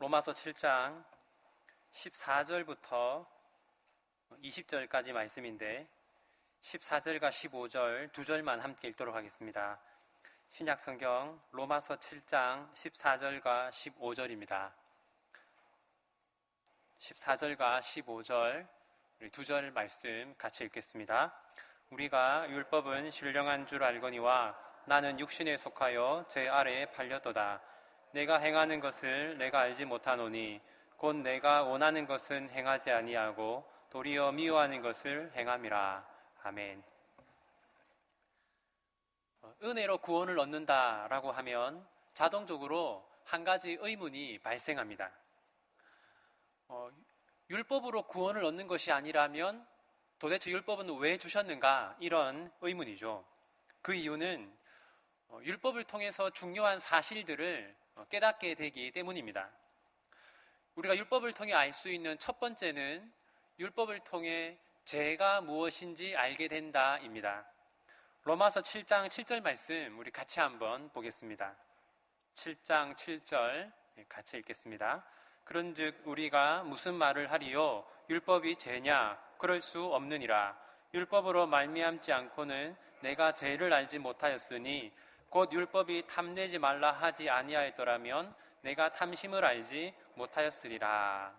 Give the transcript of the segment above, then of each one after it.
로마서 7장 14절부터 20절까지 말씀인데 14절과 15절 두 절만 함께 읽도록 하겠습니다. 신약 성경 로마서 7장 14절과 15절입니다. 14절과 15절 두 절 말씀 같이 읽겠습니다. 우리가 율법은 신령한 줄 알거니와 나는 육신에 속하여 제 아래에 팔렸도다. 내가 행하는 것을 내가 알지 못하노니 곧 내가 원하는 것은 행하지 아니하고 도리어 미워하는 것을 행함이라. 아멘. 어, 은혜로 구원을 얻는다라고 하면 자동적으로 한 가지 의문이 발생합니다. 어, 율법으로 구원을 얻는 것이 아니라면 도대체 율법은 왜 주셨는가? 이런 의문이죠. 그 이유는 어, 율법을 통해서 중요한 사실들을 어, 깨닫게 되기 때문입니다. 우리가 율법을 통해 알 수 있는 첫 번째는 율법을 통해 죄가 무엇인지 알게 된다입니다. 로마서 7장 7절 말씀 우리 같이 한번 보겠습니다. 7장 7절 같이 읽겠습니다. 그런즉 우리가 무슨 말을 하리요 율법이 죄냐 그럴 수 없느니라 율법으로 말미암지 않고는 내가 죄를 알지 못하였으니 곧 율법이 탐내지 말라 하지 아니하였더라면 내가 탐심을 알지 못하였으리라.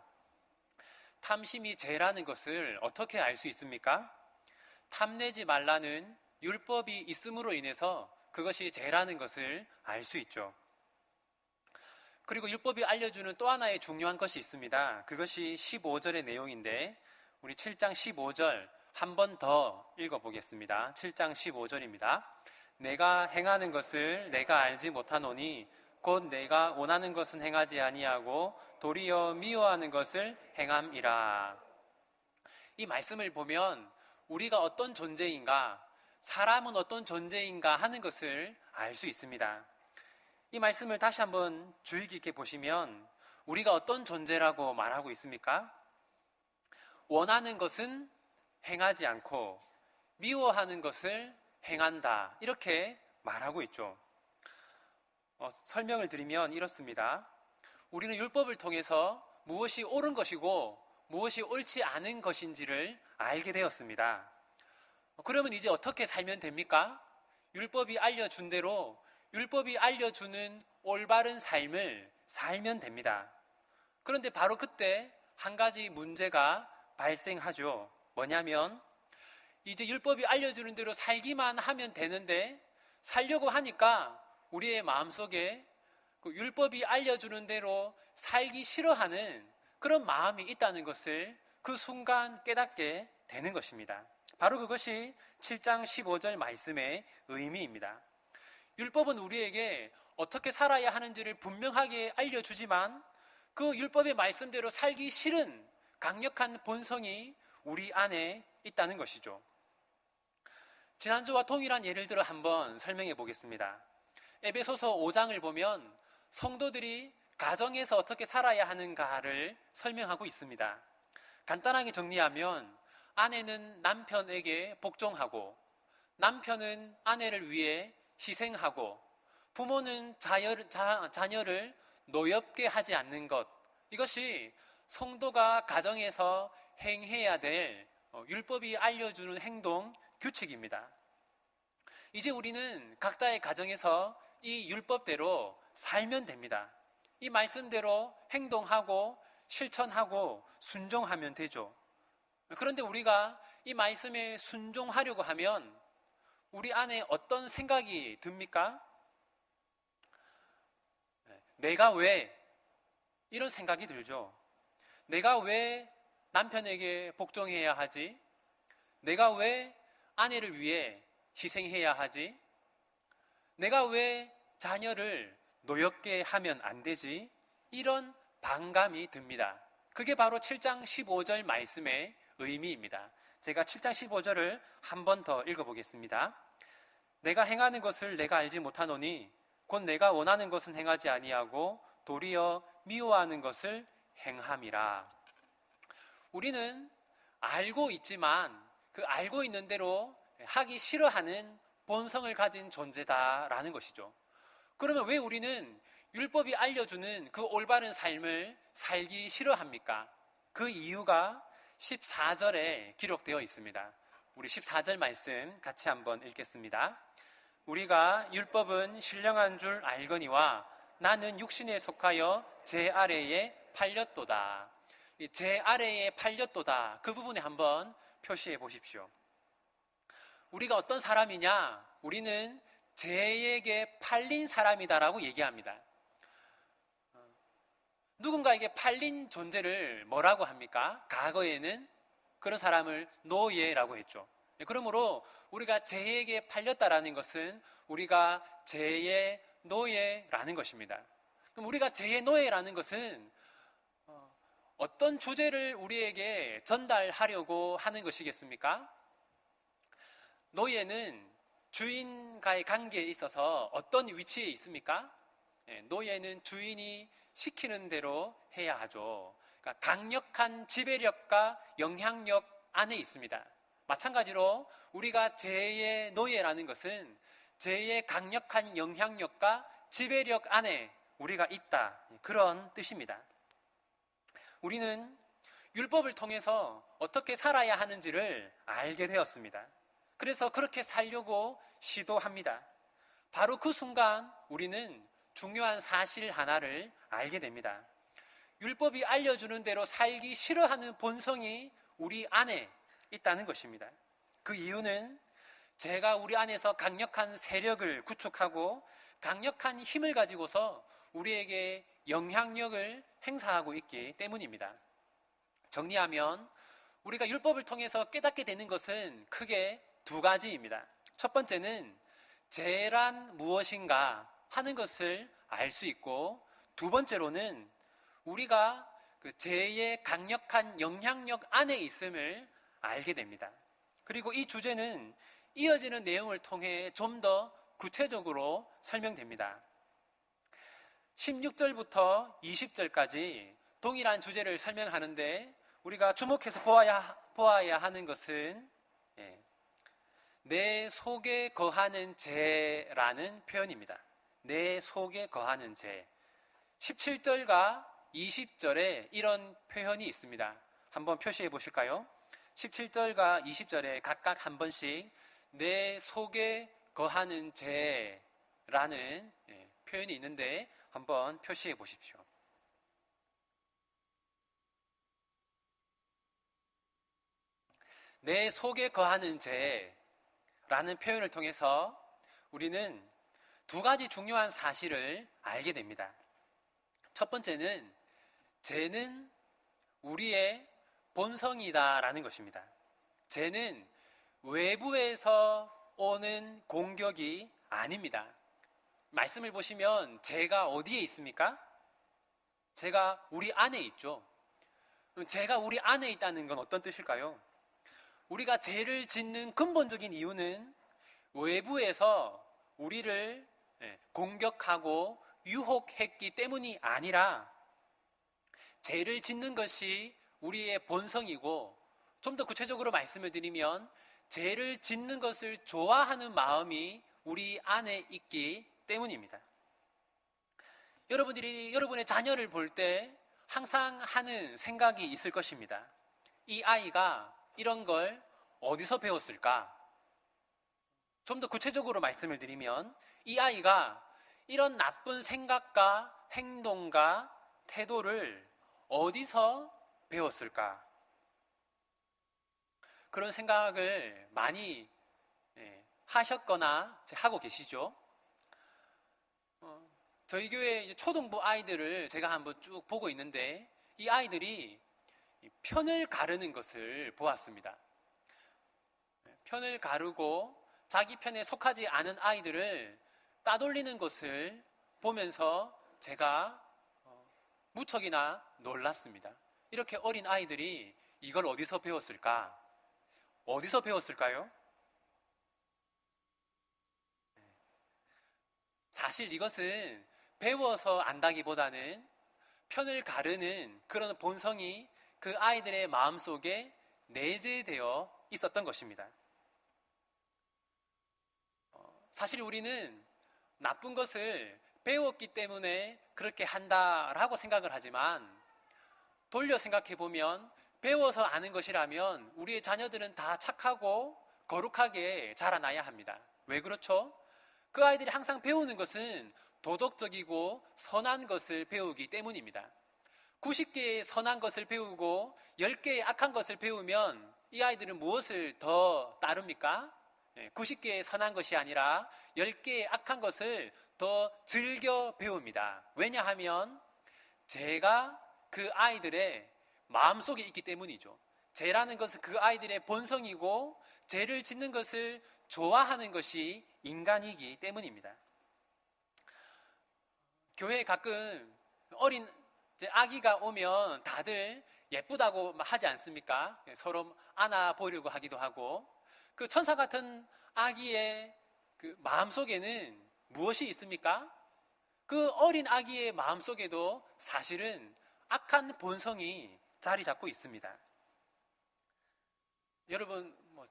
탐심이 죄라는 것을 어떻게 알 수 있습니까? 탐내지 말라는 율법이 있음으로 인해서 그것이 죄라는 것을 알 수 있죠. 그리고 율법이 알려주는 또 하나의 중요한 것이 있습니다. 그것이 15절의 내용인데 우리 7장 15절 한 번 더 읽어보겠습니다. 7장 15절입니다. 내가 행하는 것을 내가 알지 못하노니 곧 내가 원하는 것은 행하지 아니하고 도리어 미워하는 것을 행함이라. 이 말씀을 보면 우리가 어떤 존재인가, 사람은 어떤 존재인가 하는 것을 알 수 있습니다. 이 말씀을 다시 한번 주의 깊게 보시면 우리가 어떤 존재라고 말하고 있습니까? 원하는 것은 행하지 않고 미워하는 것을 행한다. 이렇게 말하고 있죠. 어, 설명을 드리면 이렇습니다. 우리는 율법을 통해서 무엇이 옳은 것이고 무엇이 옳지 않은 것인지를 알게 되었습니다. 어, 그러면 이제 어떻게 살면 됩니까? 율법이 알려준 대로 율법이 알려주는 올바른 삶을 살면 됩니다. 그런데 바로 그때 한 가지 문제가 발생하죠. 뭐냐면 이제 율법이 알려주는 대로 살기만 하면 되는데 살려고 하니까 우리의 마음속에 그 율법이 알려주는 대로 살기 싫어하는 그런 마음이 있다는 것을 그 순간 깨닫게 되는 것입니다. 바로 그것이 7장 15절 말씀의 의미입니다. 율법은 우리에게 어떻게 살아야 하는지를 분명하게 알려주지만 그 율법의 말씀대로 살기 싫은 강력한 본성이 우리 안에 있다는 것이죠. 지난주와 동일한 예를 들어 한번 설명해 보겠습니다. 에베소서 5장을 보면 성도들이 가정에서 어떻게 살아야 하는가를 설명하고 있습니다. 간단하게 정리하면 아내는 남편에게 복종하고 남편은 아내를 위해 희생하고 부모는 자녀, 자, 자녀를 노엽게 하지 않는 것 이것이 성도가 가정에서 행해야 될 어, 율법이 알려주는 행동 규칙입니다. 이제 우리는 각자의 가정에서 이 율법대로 살면 됩니다. 이 말씀대로 행동하고 실천하고 순종하면 되죠. 그런데 우리가 이 말씀에 순종하려고 하면 우리 안에 어떤 생각이 듭니까? 네, 내가 왜 이런 생각이 들죠. 내가 왜 남편에게 복종해야 하지? 내가 왜 아내를 위해 희생해야 하지? 내가 왜 자녀를 노엽게 하면 안 되지? 이런 반감이 듭니다. 그게 바로 7장 15절 말씀의 의미입니다. 제가 7장 15절을 한 번 더 읽어보겠습니다. 내가 행하는 것을 내가 알지 못하노니 곧 내가 원하는 것은 행하지 아니하고 도리어 미워하는 것을 행함이라. 우리는 알고 있지만 그 알고 있는 대로 하기 싫어하는 본성을 가진 존재다라는 것이죠. 그러면 왜 우리는 율법이 알려주는 그 올바른 삶을 살기 싫어합니까? 그 이유가 14절에 기록되어 있습니다. 우리 14절 말씀 같이 한번 읽겠습니다. 우리가 율법은 신령한 줄 알거니와 나는 육신에 속하여 제 아래에 팔렸도다. 제 아래에 팔렸도다. 그 부분에 한번 표시해 보십시오. 우리가 어떤 사람이냐? 우리는 죄에게 팔린 사람이다라고 얘기합니다. 누군가에게 팔린 존재를 뭐라고 합니까? 과거에는 그런 사람을 노예라고 했죠. 그러므로 우리가 죄에게 팔렸다라는 것은 우리가 죄의 노예라는 것입니다. 그럼 우리가 죄의 노예라는 것은 어, 어떤 주제를 우리에게 전달하려고 하는 것이겠습니까? 노예는 주인과의 관계에 있어서 어떤 위치에 있습니까? 예, 노예는 주인이 시키는 대로 해야 하죠. 그러니까 강력한 지배력과 영향력 안에 있습니다. 마찬가지로 우리가 죄의 노예라는 것은 죄의 강력한 영향력과 지배력 안에 우리가 있다. 그런 뜻입니다. 우리는 율법을 통해서 어떻게 살아야 하는지를 알게 되었습니다. 그래서 그렇게 살려고 시도합니다. 바로 그 순간 우리는 중요한 사실 하나를 알게 됩니다. 율법이 알려주는 대로 살기 싫어하는 본성이 우리 안에 있다는 것입니다. 그 이유는 제가 우리 안에서 강력한 세력을 구축하고 강력한 힘을 가지고서 우리에게 영향력을 행사하고 있기 때문입니다. 정리하면 우리가 율법을 통해서 깨닫게 되는 것은 크게 두 가지입니다. 첫 번째는 죄란 무엇인가 하는 것을 알 수 있고 두 번째로는 우리가 그 죄의 강력한 영향력 안에 있음을 알게 됩니다. 그리고 이 주제는 이어지는 내용을 통해 좀 더 구체적으로 설명됩니다. 16절부터 20절까지 동일한 주제를 설명하는데 우리가 주목해서 보아야, 보아야 하는 것은 예, 내 속에 거하는 죄라는 표현입니다. 내 속에 거하는 죄. 17절과 20절에 이런 표현이 있습니다. 한번 표시해 보실까요? 17절과 20절에 각각 한 번씩 내 속에 거하는 죄라는 예, 표현이 있는데 한번 표시해 보십시오. 내 속에 거하는 죄라는 표현을 통해서 우리는 두 가지 중요한 사실을 알게 됩니다. 첫 번째는 죄는 우리의 본성이다라는 것입니다. 죄는 외부에서 오는 공격이 아닙니다. 말씀을 보시면 죄가 어디에 있습니까? 죄가 우리 안에 있죠. 죄가 우리 안에 있다는 건 어떤 뜻일까요? 우리가 죄를 짓는 근본적인 이유는 외부에서 우리를 예, 공격하고 유혹했기 때문이 아니라 죄를 짓는 것이 우리의 본성이고 좀 더 구체적으로 말씀을 드리면 죄를 짓는 것을 좋아하는 마음이 우리 안에 있기 때문입니다. 여러분들이 여러분의 자녀를 볼 때 항상 하는 생각이 있을 것입니다. 이 아이가 이런 걸 어디서 배웠을까? 좀 더 구체적으로 말씀을 드리면 이 아이가 이런 나쁜 생각과 행동과 태도를 어디서 배웠을까? 그런 생각을 많이 예, 하셨거나 하고 계시죠? 어, 저희 교회 초등부 아이들을 제가 한번 쭉 보고 있는데 이 아이들이 편을 가르는 것을 보았습니다. 편을 가르고 자기 편에 속하지 않은 아이들을 따돌리는 것을 보면서 제가 어, 무척이나 놀랐습니다. 이렇게 어린 아이들이 이걸 어디서 배웠을까? 어디서 배웠을까요? 사실 이것은 배워서 안다기보다는 편을 가르는 그런 본성이 그 아이들의 마음 속에 내재되어 있었던 것입니다. 어, 사실 우리는 나쁜 것을 배웠기 때문에 그렇게 한다라고 생각을 하지만 돌려 생각해 보면 배워서 아는 것이라면 우리의 자녀들은 다 착하고 거룩하게 자라나야 합니다. 왜 그렇죠? 그 아이들이 항상 배우는 것은 도덕적이고 선한 것을 배우기 때문입니다. 90개의 선한 것을 배우고 10개의 악한 것을 배우면 이 아이들은 무엇을 더 따릅니까? 90개의 예, 선한 것이 아니라 10개의 악한 것을 더 즐겨 배웁니다. 왜냐하면 제가 그 아이들의 마음속에 있기 때문이죠. 죄라는 것은 그 아이들의 본성이고 죄를 짓는 것을 좋아하는 것이 인간이기 때문입니다. 교회에 가끔 어린 아기가 오면 다들 예쁘다고 하지 않습니까? 서로 안아보려고 하기도 하고 그 천사 같은 아기의 그 마음 속에는 무엇이 있습니까? 그 어린 아기의 마음 속에도 사실은 악한 본성이 자리 잡고 있습니다. 여러분 뭐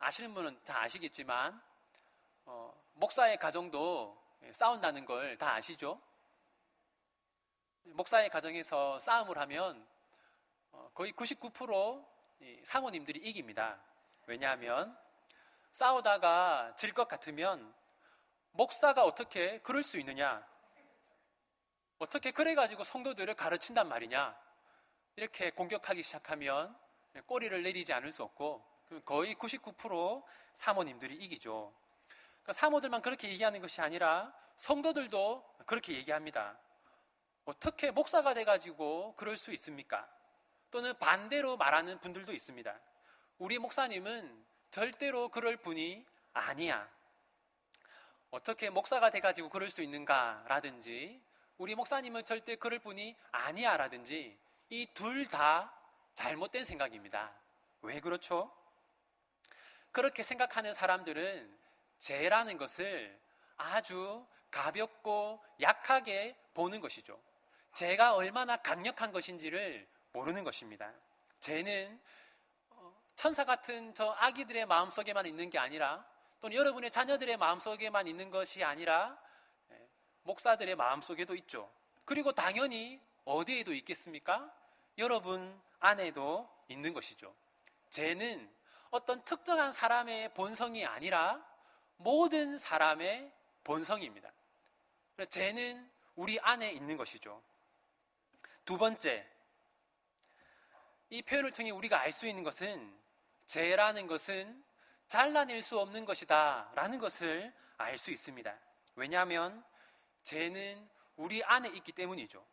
아시는 분은 다 아시겠지만 어, 목사의 가정도 싸운다는 걸 다 아시죠? 목사의 가정에서 싸움을 하면 어, 거의 99% 사모님들이 이깁니다. 왜냐하면 싸우다가 질 것 같으면 목사가 어떻게 그럴 수 있느냐? 어떻게 그래가지고 성도들을 가르친단 말이냐? 이렇게 공격하기 시작하면 꼬리를 내리지 않을 수 없고 거의 99% 사모님들이 이기죠. 그러니까 사모들만 그렇게 얘기하는 것이 아니라 성도들도 그렇게 얘기합니다. 어떻게 목사가 돼가지고 그럴 수 있습니까? 또는 반대로 말하는 분들도 있습니다. 우리 목사님은 절대로 그럴 분이 아니야. 어떻게 목사가 돼가지고 그럴 수 있는가라든지, 우리 목사님은 절대 그럴 분이 아니야라든지, 이 둘 다 잘못된 생각입니다. 왜 그렇죠? 그렇게 생각하는 사람들은 죄라는 것을 아주 가볍고 약하게 보는 것이죠. 죄가 얼마나 강력한 것인지를 모르는 것입니다. 죄는 어, 천사 같은 저 아기들의 마음속에만 있는 게 아니라 또는 여러분의 자녀들의 마음속에만 있는 것이 아니라 예, 목사들의 마음속에도 있죠. 그리고 당연히 어디에도 있겠습니까? 여러분 안에도 있는 것이죠. 죄는 어떤 특정한 사람의 본성이 아니라 모든 사람의 본성입니다. 죄는 우리 안에 있는 것이죠. 두 번째, 이 표현을 통해 우리가 알 수 있는 것은 죄라는 것은 잘라낼 수 없는 것이다 라는 것을 알 수 있습니다. 왜냐하면 죄는 우리 안에 있기 때문이죠.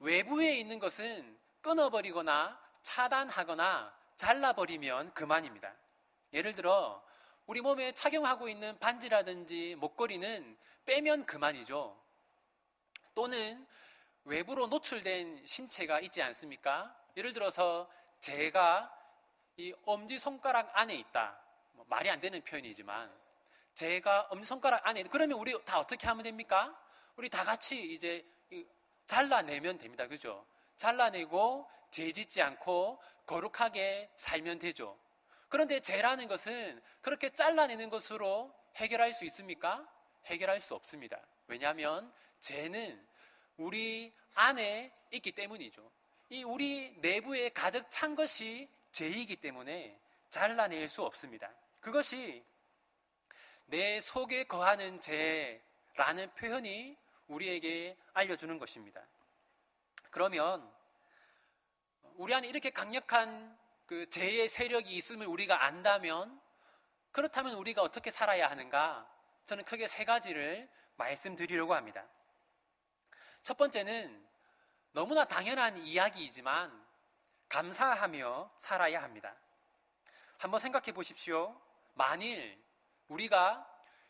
외부에 있는 것은 끊어버리거나 차단하거나 잘라버리면 그만입니다. 예를 들어 우리 몸에 착용하고 있는 반지라든지 목걸이는 빼면 그만이죠. 또는 외부로 노출된 신체가 있지 않습니까? 예를 들어서 제가 이 엄지손가락 안에 있다. 뭐 말이 안 되는 표현이지만 제가 엄지손가락 안에. 그러면 우리 다 어떻게 하면 됩니까? 우리 다 같이 이제 잘라내면 됩니다. 그죠? 잘라내고 죄짓지 않고 거룩하게 살면 되죠. 그런데 죄라는 것은 그렇게 잘라내는 것으로 해결할 수 있습니까? 해결할 수 없습니다. 왜냐하면 죄는 우리 안에 있기 때문이죠. 이 우리 내부에 가득 찬 것이 죄이기 때문에 잘라낼 수 없습니다. 그것이 내 속에 거하는 죄라는 표현이 우리에게 알려주는 것입니다. 그러면 우리 안에 이렇게 강력한 그 죄의 세력이 있음을 우리가 안다면 그렇다면 우리가 어떻게 살아야 하는가? 저는 크게 세 가지를 말씀드리려고 합니다. 첫 번째는 너무나 당연한 이야기이지만 감사하며 살아야 합니다. 한번 생각해 보십시오. 만일 우리가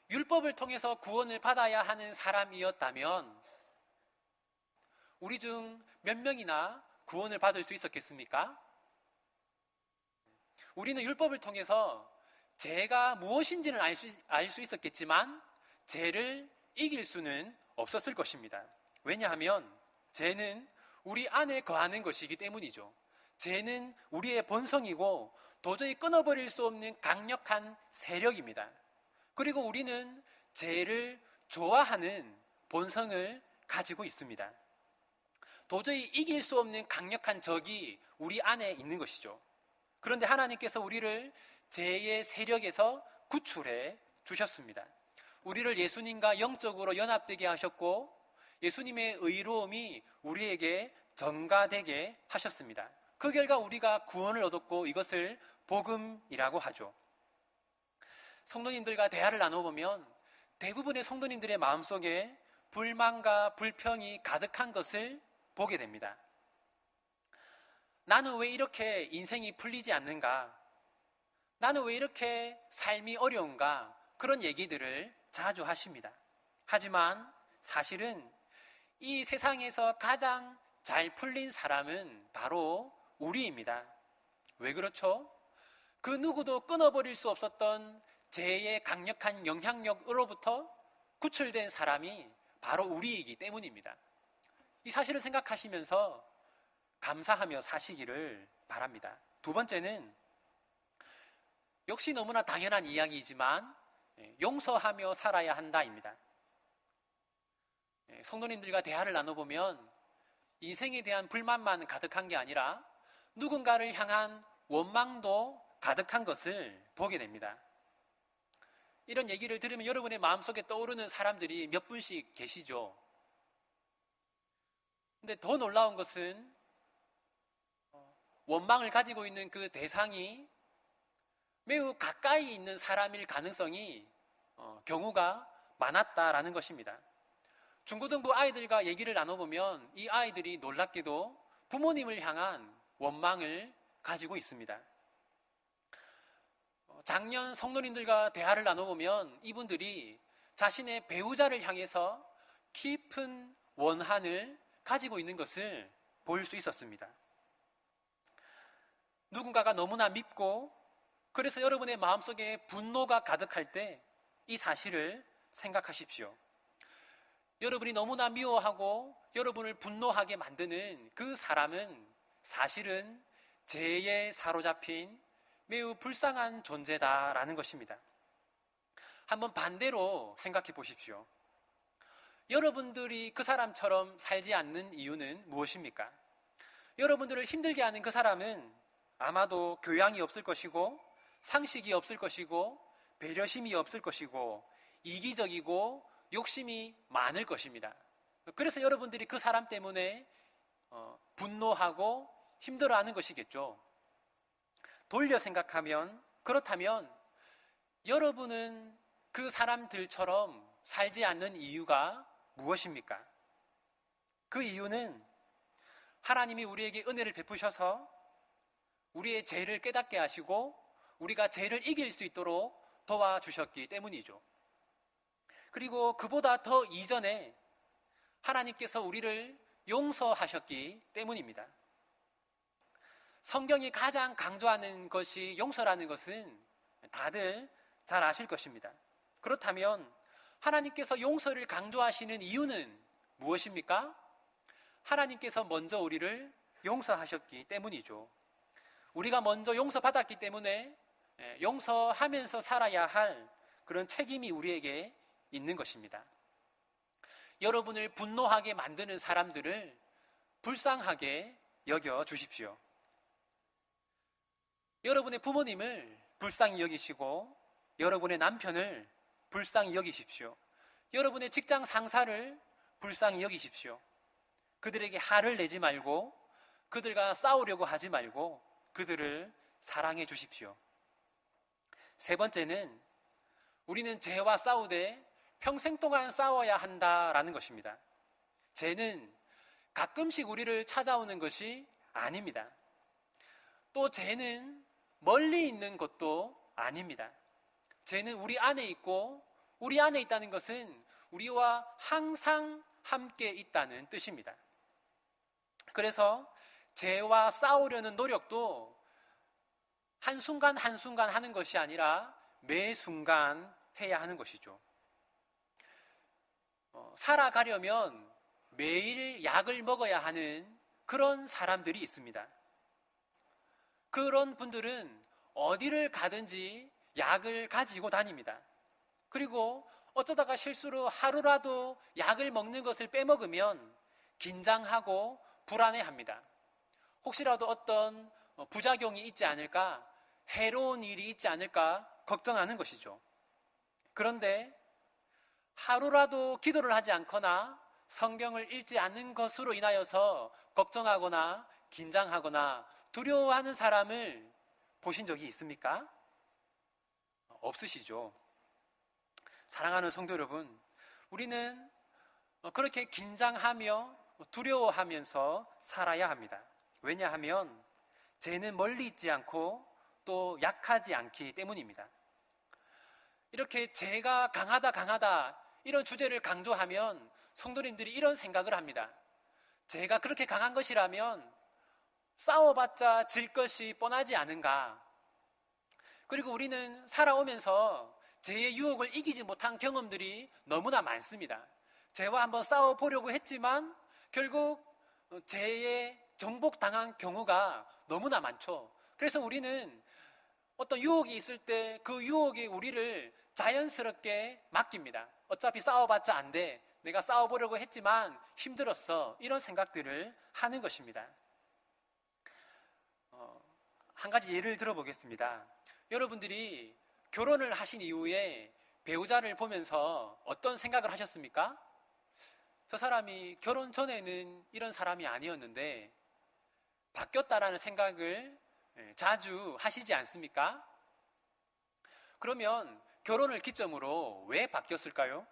율법을 통해서 구원을 받아야 하는 사람이었다면 우리 중 몇 명이나 구원을 받을 수 있었겠습니까? 우리는 율법을 통해서 죄가 무엇인지는 알 수, 있었겠지만 죄를 이길 수는 없었을 것입니다. 왜냐하면 죄는 우리 안에 거하는 것이기 때문이죠. 죄는 우리의 본성이고 도저히 끊어버릴 수 없는 강력한 세력입니다. 그리고 우리는 죄를 좋아하는 본성을 가지고 있습니다. 도저히 이길 수 없는 강력한 적이 우리 안에 있는 것이죠. 그런데 하나님께서 우리를 죄의 세력에서 구출해 주셨습니다. 우리를 예수님과 영적으로 연합되게 하셨고 예수님의 의로움이 우리에게 전가되게 하셨습니다. 그 결과 우리가 구원을 얻었고 이것을 복음이라고 하죠. 성도님들과 대화를 나눠보면 대부분의 성도님들의 마음속에 불만과 불평이 가득한 것을 보게 됩니다. 나는 왜 이렇게 인생이 풀리지 않는가? 나는 왜 이렇게 삶이 어려운가? 그런 얘기들을 자주 하십니다. 하지만 사실은 이 세상에서 가장 잘 풀린 사람은 바로 우리입니다. 왜 그렇죠? 그 누구도 끊어버릴 수 없었던 죄의 강력한 영향력으로부터 구출된 사람이 바로 우리이기 때문입니다. 이 사실을 생각하시면서 감사하며 사시기를 바랍니다. 두 번째는 역시 너무나 당연한 이야기이지만 예, 용서하며 살아야 한다입니다. 예, 성도님들과 대화를 나눠보면 인생에 대한 불만만 가득한 게 아니라 누군가를 향한 원망도 가득한 것을 보게 됩니다. 이런 얘기를 들으면 여러분의 마음속에 떠오르는 사람들이 몇 분씩 계시죠. 근데 더 놀라운 것은 원망을 가지고 있는 그 대상이 매우 가까이 있는 사람일 가능성이 어, 경우가 많았다라는 것입니다. 중고등부 아이들과 얘기를 나눠보면 이 아이들이 놀랍게도 부모님을 향한 원망을 가지고 있습니다. 어, 작년 성도님들과 대화를 나눠보면 이분들이 자신의 배우자를 향해서 깊은 원한을 가지고 있는 것을 볼수 있었습니다. 누군가가 너무나 밉고 그래서 여러분의 마음속에 분노가 가득할 때 이 사실을 생각하십시오. 여러분이 너무나 미워하고 여러분을 분노하게 만드는 그 사람은 사실은 죄에 사로잡힌 매우 불쌍한 존재다라는 것입니다. 한번 반대로 생각해 보십시오. 여러분들이 그 사람처럼 살지 않는 이유는 무엇입니까? 여러분들을 힘들게 하는 그 사람은 아마도 교양이 없을 것이고 상식이 없을 것이고 배려심이 없을 것이고 이기적이고 욕심이 많을 것입니다. 그래서 여러분들이 그 사람 때문에 어, 분노하고 힘들어하는 것이겠죠. 돌려 생각하면 그렇다면 여러분은 그 사람들처럼 살지 않는 이유가 무엇입니까? 그 이유는 하나님이 우리에게 은혜를 베푸셔서 우리의 죄를 깨닫게 하시고 우리가 죄를 이길 수 있도록 도와주셨기 때문이죠. 그리고 그보다 더 이전에 하나님께서 우리를 용서하셨기 때문입니다. 성경이 가장 강조하는 것이 용서라는 것은 다들 잘 아실 것입니다. 그렇다면 하나님께서 용서를 강조하시는 이유는 무엇입니까? 하나님께서 먼저 우리를 용서하셨기 때문이죠. 우리가 먼저 용서받았기 때문에 예, 용서하면서 살아야 할 그런 책임이 우리에게 있는 것입니다. 여러분을 분노하게 만드는 사람들을 불쌍하게 여겨 주십시오. 여러분의 부모님을 불쌍히 여기시고 여러분의 남편을 불쌍히 여기십시오. 여러분의 직장 상사를 불쌍히 여기십시오. 그들에게 화를 내지 말고 그들과 싸우려고 하지 말고 그들을 사랑해 주십시오. 세 번째는 우리는 죄와 싸우되 평생 동안 싸워야 한다라는 것입니다. 죄는 가끔씩 우리를 찾아오는 것이 아닙니다. 또 죄는 멀리 있는 것도 아닙니다. 죄는 우리 안에 있고 우리 안에 있다는 것은 우리와 항상 함께 있다는 뜻입니다. 그래서 죄와 싸우려는 노력도 한순간 한순간 하는 것이 아니라 매 순간 해야 하는 것이죠. 어, 살아가려면 매일 약을 먹어야 하는 그런 사람들이 있습니다. 그런 분들은 어디를 가든지 약을 가지고 다닙니다. 그리고 어쩌다가 실수로 하루라도 약을 먹는 것을 빼먹으면 긴장하고 불안해합니다. 혹시라도 어떤 어, 부작용이 있지 않을까, 해로운 일이 있지 않을까 걱정하는 것이죠. 그런데 하루라도 기도를 하지 않거나 성경을 읽지 않는 것으로 인하여서 걱정하거나 긴장하거나 두려워하는 사람을 보신 적이 있습니까? 없으시죠. 사랑하는 성도 여러분, 우리는 그렇게 긴장하며 두려워하면서 살아야 합니다. 왜냐하면 죄는 멀리 있지 않고 또 약하지 않기 때문입니다. 이렇게 죄가 강하다 강하다 이런 주제를 강조하면 성도님들이 이런 생각을 합니다. 죄가 그렇게 강한 것이라면 싸워봤자 질 것이 뻔하지 않은가. 그리고 우리는 살아오면서 죄의 유혹을 이기지 못한 경험들이 너무나 많습니다. 죄와 한번 싸워보려고 했지만 결국 죄에 정복당한 경우가 너무나 많죠. 그래서 우리는 어떤 유혹이 있을 때 그 유혹이 우리를 자연스럽게 맡깁니다. 어차피 싸워봤자 안 돼. 내가 싸워보려고 했지만 힘들었어. 이런 생각들을 하는 것입니다. 어, 한 가지 예를 들어보겠습니다. 여러분들이 결혼을 하신 이후에 배우자를 보면서 어떤 생각을 하셨습니까? 저 사람이 결혼 전에는 이런 사람이 아니었는데 바뀌었다라는 생각을 예, 자주 하시지 않습니까? 그러면 결혼을 기점으로 왜 바뀌었을까요?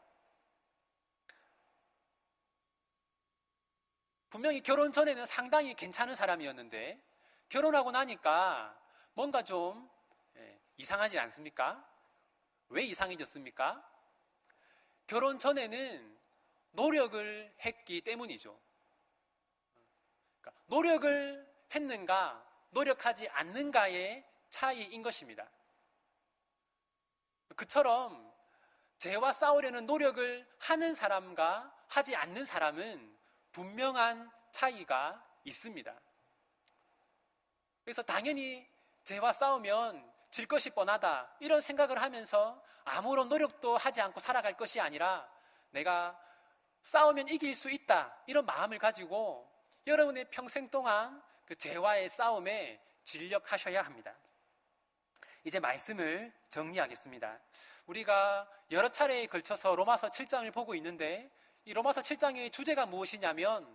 분명히 결혼 전에는 상당히 괜찮은 사람이었는데 결혼하고 나니까 뭔가 좀 예, 이상하지 않습니까? 왜 이상해졌습니까? 결혼 전에는 노력을 했기 때문이죠. 그러니까 노력을 했는가, 노력하지 않는가의 차이인 것입니다. 그처럼 죄와 싸우려는 노력을 하는 사람과 하지 않는 사람은 분명한 차이가 있습니다. 그래서 당연히 죄와 싸우면 질 것이 뻔하다. 이런 생각을 하면서 아무런 노력도 하지 않고 살아갈 것이 아니라 내가 싸우면 이길 수 있다. 이런 마음을 가지고 여러분의 평생 동안 그 죄와의 싸움에 진력하셔야 합니다. 이제 말씀을 정리하겠습니다. 우리가 여러 차례에 걸쳐서 로마서 7장을 보고 있는데 이 로마서 7장의 주제가 무엇이냐면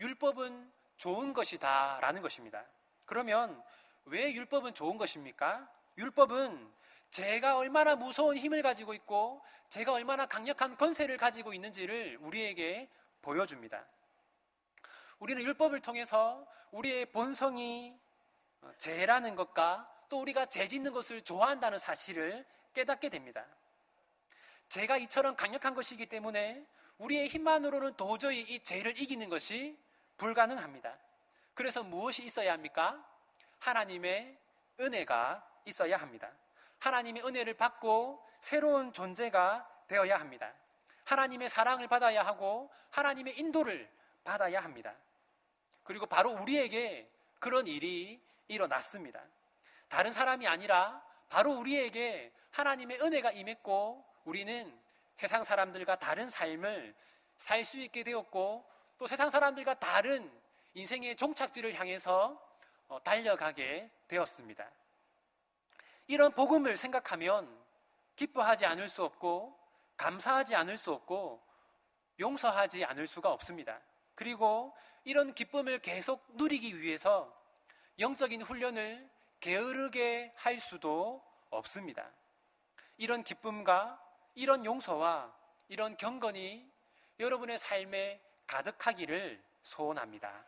율법은 좋은 것이다 라는 것입니다. 그러면 왜 율법은 좋은 것입니까? 율법은 제가 얼마나 무서운 힘을 가지고 있고 제가 얼마나 강력한 건세를 가지고 있는지를 우리에게 보여줍니다. 우리는 율법을 통해서 우리의 본성이 죄라는 것과 또 우리가 죄 짓는 것을 좋아한다는 사실을 깨닫게 됩니다. 죄가 이처럼 강력한 것이기 때문에 우리의 힘만으로는 도저히 이 죄를 이기는 것이 불가능합니다. 그래서 무엇이 있어야 합니까? 하나님의 은혜가 있어야 합니다. 하나님의 은혜를 받고 새로운 존재가 되어야 합니다. 하나님의 사랑을 받아야 하고 하나님의 인도를 받아야 합니다. 그리고 바로 우리에게 그런 일이 일어났습니다. 다른 사람이 아니라 바로 우리에게 하나님의 은혜가 임했고 우리는 세상 사람들과 다른 삶을 살 수 있게 되었고 또 세상 사람들과 다른 인생의 종착지를 향해서 어, 달려가게 되었습니다. 이런 복음을 생각하면 기뻐하지 않을 수 없고 감사하지 않을 수 없고 용서하지 않을 수가 없습니다. 그리고 이런 기쁨을 계속 누리기 위해서 영적인 훈련을 게으르게 할 수도 없습니다. 이런 기쁨과 이런 용서와 이런 경건이 여러분의 삶에 가득하기를 소원합니다.